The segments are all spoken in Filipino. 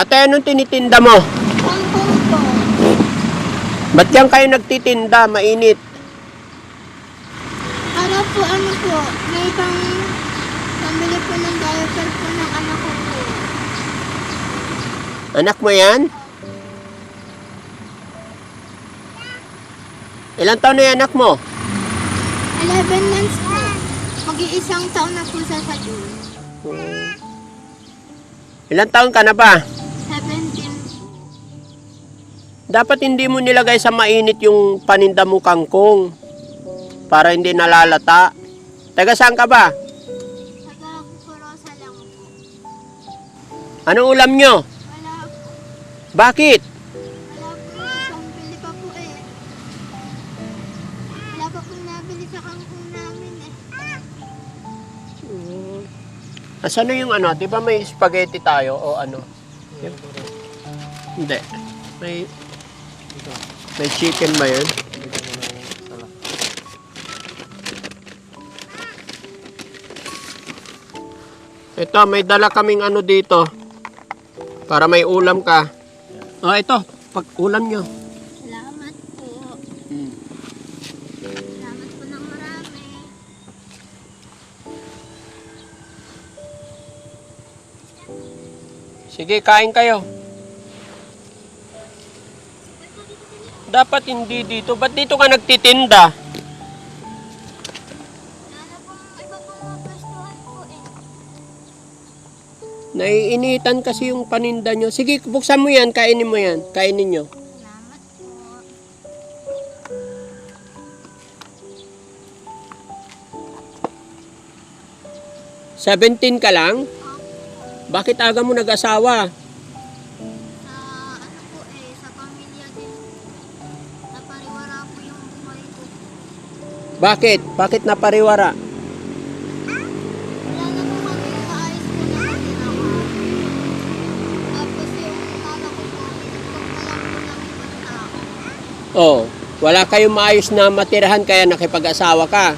Ate, anong tinitinda mo? Kangkong po. Ba't yan kayo nagtitinda? Mainit. Para po ano po, may pang pambili po ng diaper po ng anak ko po. Anak mo yan? Ilang taon na yung anak mo? 11 months po. Mag-iisang taon na po sa sa June. Ilang taon ka na ba? 17 po. Dapat hindi mo nilagay sa mainit yung paninda mo kangkong. Para hindi nalalata. Taga saan ka ba? Taga Kurosa lang po. Anong ulam nyo? Wala po. Bakit? Wala po. Pambili pa po eh. Wala pa po nabili sa kangkong namin eh. Asan na yung ano? Di ba may spaghetti tayo o ano? Hindi. May may chicken ba yun? Ito, may dala kaming ano dito. Para may ulam ka. Oh, ito. Pag ulam nyo. Salamat po. Hmm. Salamat po ng marami. Sige, kain kayo. Dapat hindi dito. Ba't dito ka nagtitinda? Eh. Naiinitan kasi yung paninda nyo. Sige, buksan mo yan. Kainin mo yan. Kainin nyo. Salamat po. Seventeen ka lang? Bakit aga mo nag-asawa? Ng ibang tao. Oh, wala kayong maayos na matirahan kaya nakipag-asawa ka.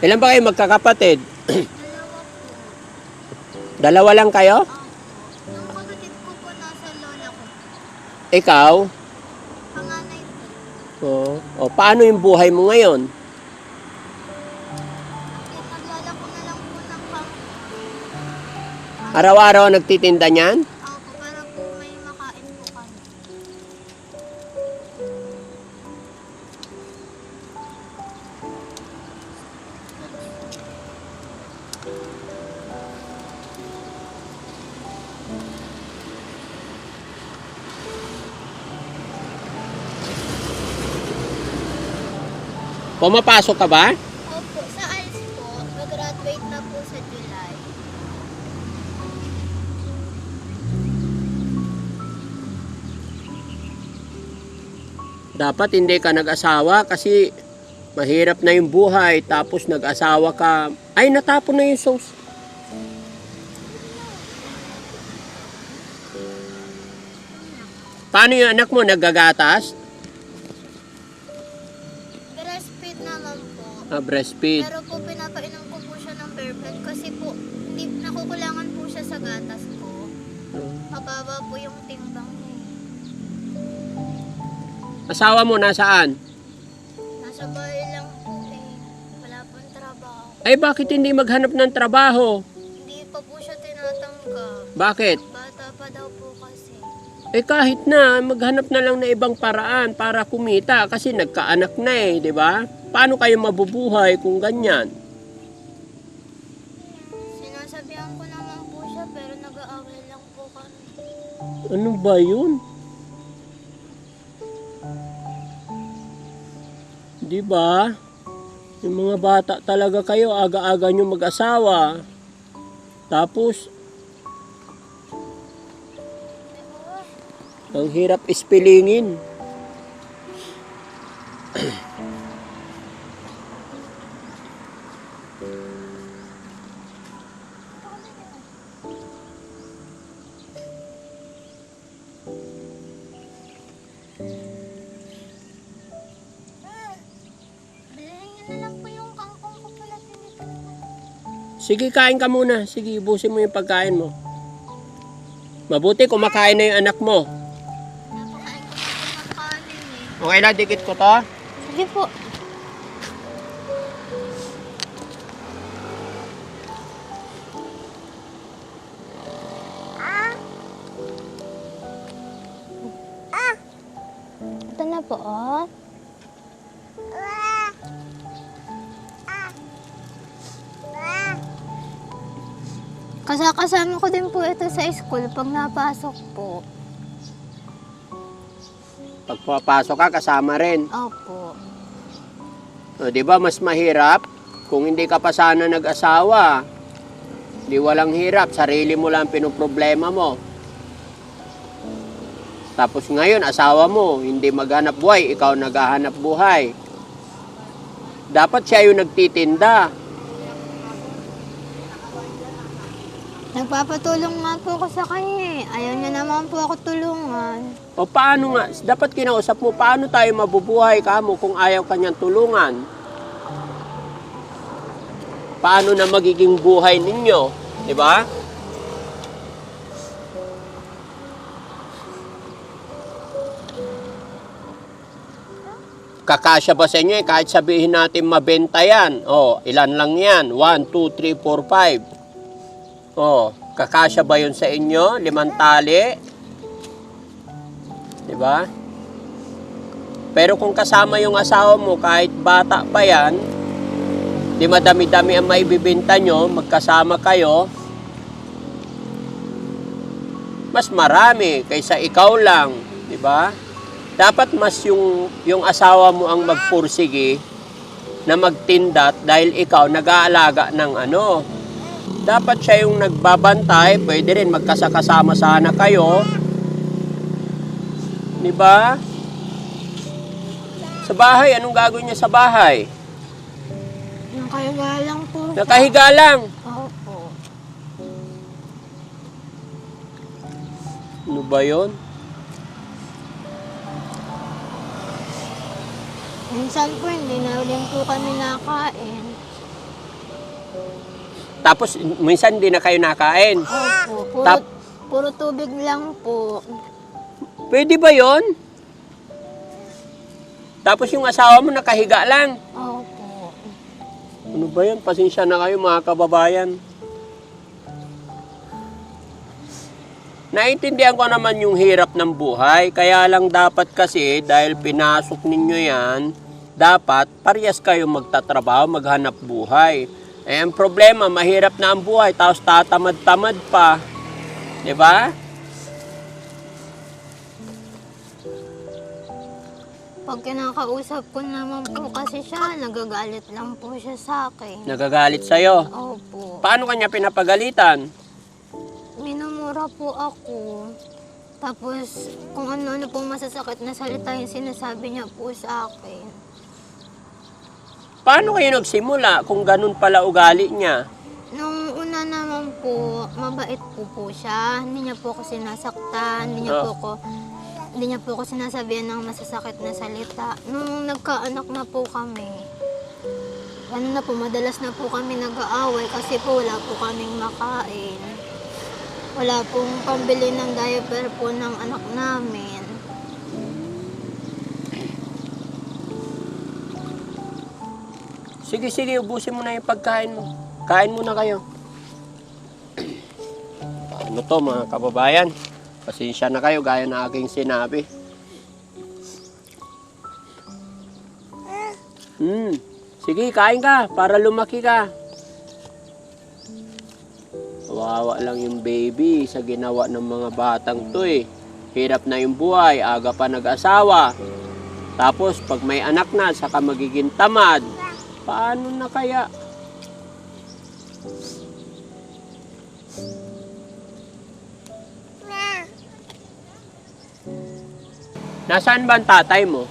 Ilan ba kayo magkakapatid? Dalawa lang kayo? Yung kapatid ko po nasa lola ko. Ikaw? Panganay po. Oh, oh paano yung buhay mo ngayon? Yung naglalako na lang po ng pang... Araw-araw nagtitinda niyan? Pumapasok ka ba? Opo, sa ALS po, mag-graduate na po sa July. Dapat hindi ka nag-asawa kasi mahirap na yung buhay tapos nag-asawa ka. Ay, natapon na yung sauce. Paano yung anak mo? Naggagatas? Ah, breastfeed. Pero po pinapainom ko po siya ng perfect kasi po hindi nakukulangan po siya sa gatas po. Mababa po yung timbang niya. Asawa mo nasaan? Nasa bahay lang po eh. Wala pong trabaho. Ay, bakit hindi maghanap ng trabaho? Hindi pa po siya tinatanggap. Bakit? Bata pa daw po kasi. Eh kahit na, maghanap na lang na ibang paraan para kumita kasi nagkaanak na eh, di ba? Paano kayo mabubuhay kung ganyan? Sinasabihan ko naman po siya pero nag-aaway lang po kami. Ano ba yun? Di ba? Yung mga bata talaga kayo, aga-aga nyo mag-asawa. Tapos, ang hirap ispilingin. Sige, kain ka muna. Sige, ubusin mo yung pagkain mo. Mabuti kumakain na yung anak mo. Okay na, dikit ko to. Sige po. Ito na po, oh. Kasakasama ko din po ito sa school pag napasok po. Pag papasok ka, kasama rin. Opo. O, di ba mas mahirap kung hindi ka pa sana nag-asawa? Di walang hirap, sarili mo lang pinoproblema mo. Tapos ngayon, asawa mo, hindi maghanap buhay, ikaw naghahanap buhay. Dapat siya yung nagtitinda. Nagpapatulong nga po ako sa kanya eh. Ayaw niya naman po ako tulungan. O paano nga, dapat kinausap mo, paano tayo mabubuhay ka mo kung ayaw kanyang tulungan? Paano na magiging buhay ninyo? Di ba? Kakasya ba sa inyo eh? Kahit sabihin natin mabenta yan. O, ilan lang yan? 1, 2, 3, 4, 5. O, kakasya ba yun sa inyo? Limang tali? Di ba? Pero kung kasama yung asawa mo, kahit bata pa yan, di madami-dami ang maibibinta nyo, magkasama kayo, mas marami kaysa ikaw lang, di ba? Dapat mas yung, yung asawa mo ang magpursige na magtinda dahil ikaw nag-aalaga ng ano. Dapat siya yung nagbabantay, pwede rin magkasakasama sana kayo, Di ba? Sa bahay, anong gagawin niya sa bahay? Nakahiga lang po. Nakahiga lang. Opo. Ano ba yun? Minsan po hindi na rin po kami nakain. Tapos, minsan hindi na kayo nakain. Opo. Puro, Tap- puro tubig lang po. Pwede ba yon? Tapos yung asawa mo nakahiga lang. Opo. Ano ba yan? Pasensya na kayo mga kababayan. Naintindihan ko naman yung hirap ng buhay. Kaya lang dapat kasi dahil pinasok ninyo yan, dapat parehas kayo magtatrabaho, maghanap buhay. Eh, ang problema, mahirap na ang buhay, tapos tatamad-tamad pa. ba? Pag kinakausap ko naman po kasi siya, nagagalit lang po siya sa akin. Nagagalit sa'yo. Opo. Paano kanya pinapagalitan? Minumura po ako. Tapos, kung ano-ano pong masasakit na salita yung sinasabi niya po sa akin. Paano kayo nagsimula kung ganun pala ugali niya? Nung una naman po, mabait po po siya. Hindi niya po ako sinasaktan. Hindi niya Oh. po ako hindi niya po ako sinasabihan ng masasakit na salita. Nung nagkaanak na po kami, ano na po, madalas na po kami nag-aaway kasi po wala po kaming makain. Wala pong pambili ng diaper po ng anak namin. Sige, sige, ubusin mo na yung pagkain mo. Kain muna kayo. Ano to mga kababayan? Pasensya na kayo gaya na aking sinabi. Hmm. Sige, kain ka para lumaki ka. Kawawa lang yung baby sa ginawa ng mga batang to eh. Hirap na yung buhay, aga pa nag-asawa. Tapos pag may anak na, saka magiging tamad. Paano na kaya? Nasaan ba ang tatay mo?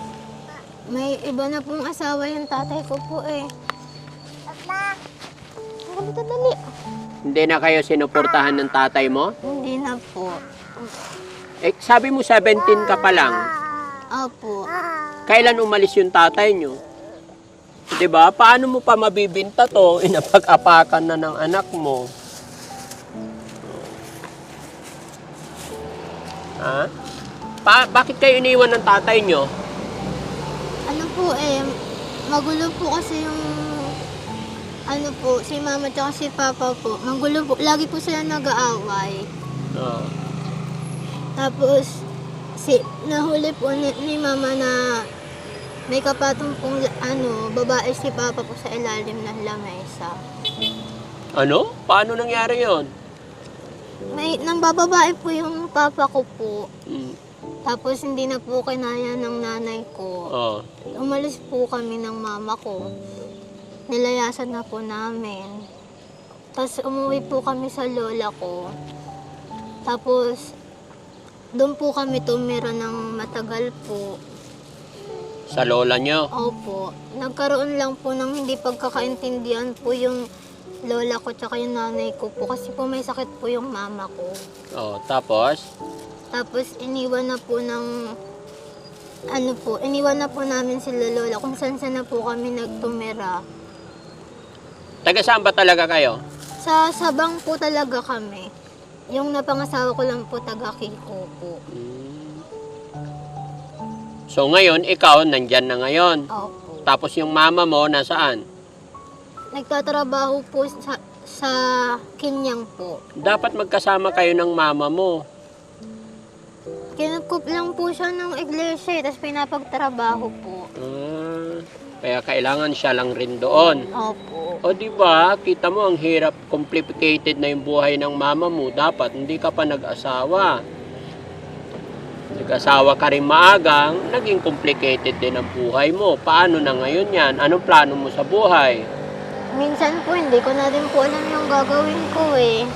May iba na pong asawa yung tatay ko po eh. Papa! Dali, dali. Hindi na kayo sinuportahan ng tatay mo? Hindi na po. Eh, sabi mo 17 ka pa lang. Opo. Kailan umalis yung tatay nyo? 'Di ba? Paano mo pa mabibinta to? Inapag-apakan na ng anak mo. Ha? Pa- bakit kayo iniwan ng tatay nyo? Ano po eh, magulo po kasi yung ano po, si mama at si papa po. Magulo po, lagi po sila nag-aaway. Oh. Tapos, si, nahuli po ni, ni mama na may kapatong pong ano, babae si papa po sa ilalim ng lamesa. Ano? Paano nangyari yon? May, nang bababae po yung papa ko po. Mm. Tapos hindi na po kinaya ng nanay ko. Oh. Umalis po kami ng mama ko. Nilayasan na po namin. Tapos umuwi po kami sa lola ko. Tapos doon po kami tumira ng matagal po. Sa lola nyo? Opo. Nagkaroon lang po ng hindi pagkakaintindihan po yung lola ko tsaka yung nanay ko po. Kasi po may sakit po yung mama ko. Oh, tapos? Tapos iniwan na po ng ano po, iniwan na po namin sila lola kung saan saan na po kami nagtumira. Taga saan ba talaga kayo? Sa Sabang po talaga kami. Yung napangasawa ko lang po taga Kiko po. Mm. So ngayon, ikaw nandyan na ngayon. Opo. Tapos yung mama mo nasaan? Nagtatrabaho po sa, sa Kinyang po. Dapat magkasama kayo ng mama mo. Kinukup lang po siya ng iglesia, tapos pinapagtrabaho po. Ah, kaya kailangan siya lang rin doon. Opo. O di ba, kita mo ang hirap, complicated na yung buhay ng mama mo. Dapat hindi ka pa nag-asawa. Nag-asawa ka rin maagang, naging complicated din ang buhay mo. Paano na ngayon yan? Anong plano mo sa buhay? Minsan po, hindi ko na rin po alam yung gagawin ko eh.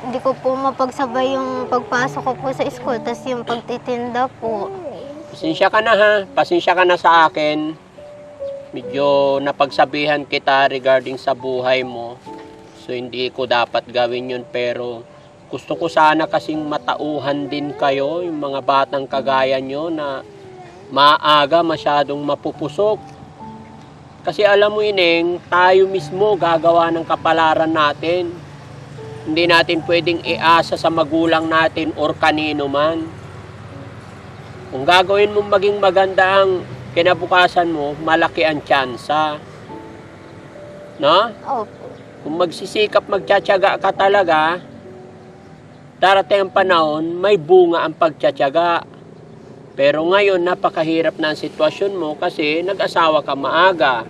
Hindi ko po mapagsabay yung pagpasok ko po sa school, tapos yung pagtitinda po. Pasensya ka na ha. Pasensya ka na sa akin. Medyo napagsabihan kita regarding sa buhay mo. So hindi ko dapat gawin yun pero gusto ko sana kasing matauhan din kayo, yung mga batang kagaya nyo na maaga masyadong mapupusok. Kasi alam mo ineng, tayo mismo gagawa ng kapalaran natin. Hindi natin pwedeng iasa sa magulang natin or kanino man. Kung gagawin mong maging maganda ang kinabukasan mo, malaki ang tsansa. No? Opo. Kung magsisikap, magtsatsaga ka talaga, darating ang panahon, may bunga ang pagtsatsaga. Pero ngayon, napakahirap na ang sitwasyon mo kasi nag-asawa ka maaga.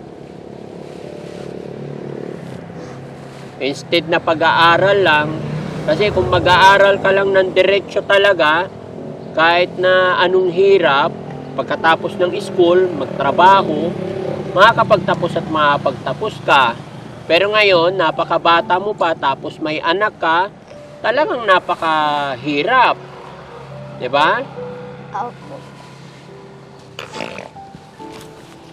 Instead na pag-aaral lang, kasi kung mag-aaral ka lang ng diretsyo talaga, kahit na anong hirap, pagkatapos ng school, magtrabaho, makakapagtapos at makakapagtapos ka. Pero ngayon, napakabata mo pa, tapos may anak ka, talagang napakahirap. 'Di ba? Opo.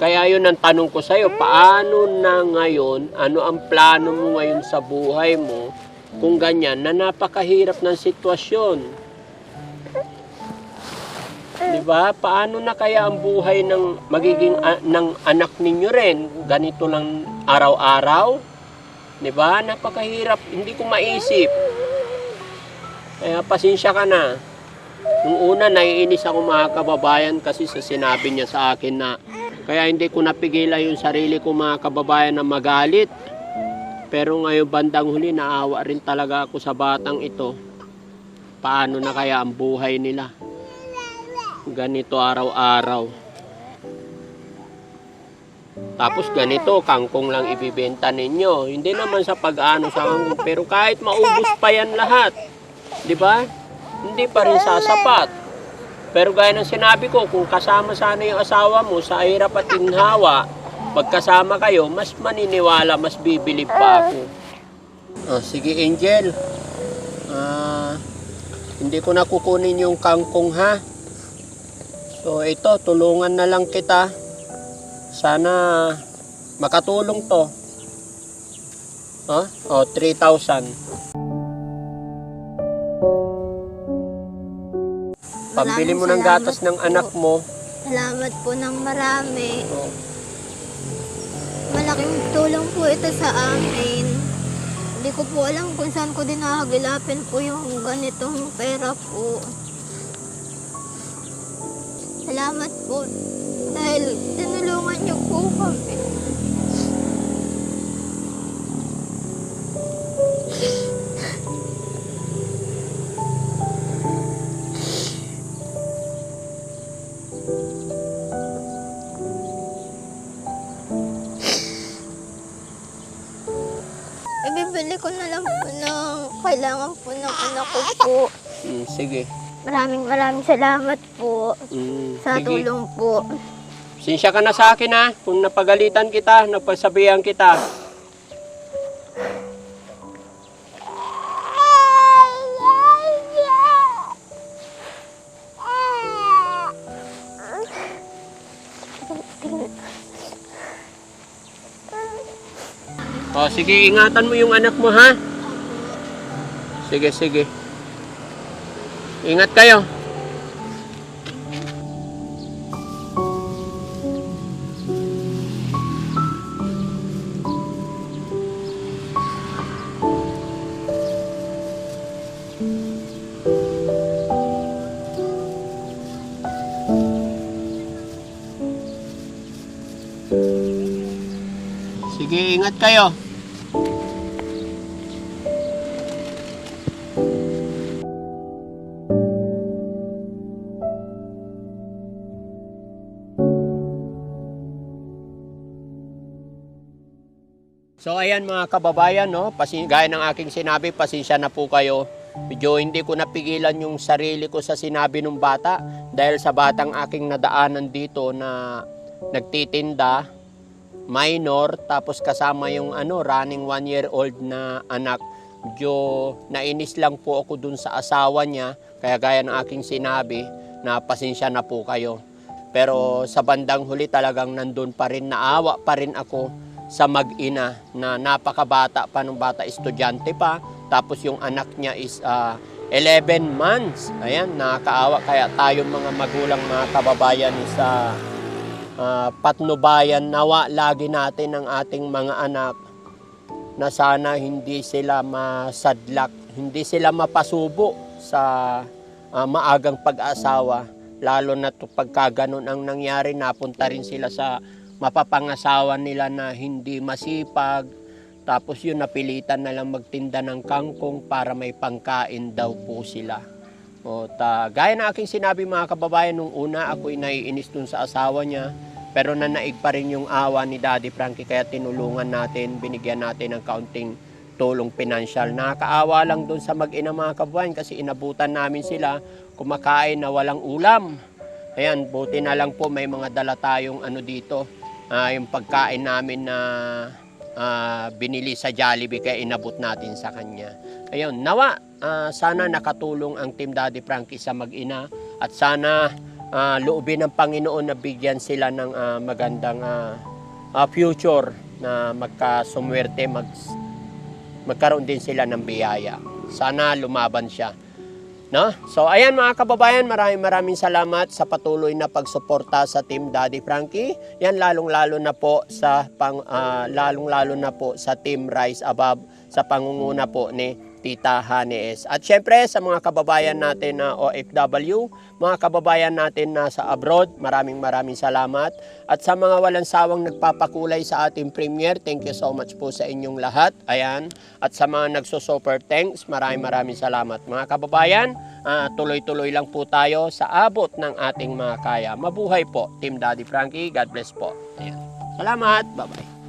Kaya yun ang tanong ko sa'yo, paano na ngayon, ano ang plano mo ngayon sa buhay mo, kung ganyan, na napakahirap ng sitwasyon? Di ba? Paano na kaya ang buhay ng magiging a- ng anak ninyo rin? Ganito lang araw-araw? Di ba? Napakahirap. Hindi ko maisip. Kaya pasensya ka na. Nung una, naiinis ako mga kababayan kasi sa sinabi niya sa akin na kaya hindi ko napigilan yung sarili ko mga kababayan na magalit. Pero ngayon bandang huli, naawa rin talaga ako sa batang ito. Paano na kaya ang buhay nila? Ganito araw-araw. Tapos ganito, kangkong lang ibibenta ninyo. Hindi naman sa pag-ano sa kangkong, pero kahit maubos pa yan lahat. Di ba? Hindi pa rin sasapat. Pero gaya ng sinabi ko, kung kasama sana yung asawa mo sa hirap at inhawa, pagkasama kayo, mas maniniwala, mas bibilib pa ako. Oh, sige Angel. Ah, hindi ko na yung kangkong ha. So ito, tulungan na lang kita. Sana makatulong to. Huh? Oh, 3,000. Pambili mo ng gatas ng po. anak mo. Salamat po ng marami. Oh. malaking tulong po ito sa amin. Hindi ko po alam kung saan ko din nakagilapin po yung ganitong pera po. Salamat po dahil tinulungan niyo po kami. Kailangan po ng anak ko po. Mm, sige. Maraming maraming salamat po Mm, sa sige. tulong po. Sinsya ka na sa akin ha, kung napagalitan kita, napagsabihan kita. O sige, ingatan mo yung anak mo ha. Sige, sige. Ingat kayo. Sige, ingat kayo. So ayan mga kababayan, no? Pasi, gaya ng aking sinabi, pasensya na po kayo. Medyo hindi ko napigilan yung sarili ko sa sinabi ng bata dahil sa batang aking nadaanan dito na nagtitinda, minor, tapos kasama yung ano, running one year old na anak. Medyo nainis lang po ako dun sa asawa niya, kaya gaya ng aking sinabi, na pasensya na po kayo. Pero sa bandang huli talagang nandun pa rin, naawa pa rin ako sa mag-ina na napakabata pa nung bata, estudyante pa. Tapos yung anak niya is ah, 11 months. Ayan, nakakaawa. Kaya tayo mga magulang, mga kababayan sa ah, patnubayan, nawa lagi natin ang ating mga anak na sana hindi sila masadlak, hindi sila mapasubo sa ah, maagang pag-asawa. Lalo na to pagka ang nangyari, napunta rin sila sa mapapangasawa nila na hindi masipag. Tapos yun, napilitan na lang magtinda ng kangkong para may pangkain daw po sila. O, ta, gaya na aking sinabi mga kababayan, nung una ako'y naiinis dun sa asawa niya. Pero nanaig pa rin yung awa ni Daddy Frankie kaya tinulungan natin, binigyan natin ng kaunting tulong pinansyal. Nakakaawa lang dun sa mag-ina mga kababayan kasi inabutan namin sila kumakain na walang ulam. Ayan, buti na lang po may mga dala tayong ano dito, ah, yung pagkain namin na ah, binili sa Jollibee kaya inabot natin sa kanya. Ayun, nawa, ah, sana nakatulong ang Team Daddy Frankie sa mag-ina at sana ah, loobin ng Panginoon na bigyan sila ng ah, magandang ah, ah, future na magkasumwerte, mag, magkaroon din sila ng biyaya. Sana lumaban siya. No? So ayan mga kababayan, maraming maraming salamat sa patuloy na pagsuporta sa Team Daddy Frankie. Yan lalong-lalo na po sa pang ah, lalong-lalo na po sa Team Rise Above sa pangunguna po ni Tita Hanes. At syempre sa mga kababayan natin na OFW, mga kababayan natin na sa abroad, maraming maraming salamat. At sa mga walang sawang nagpapakulay sa ating premiere, thank you so much po sa inyong lahat. Ayan. At sa mga nagso-super thanks, maraming maraming salamat. Mga kababayan, ah, tuloy-tuloy lang po tayo sa abot ng ating mga kaya. Mabuhay po, Team Daddy Frankie. God bless po. Ayan. Salamat. Bye-bye.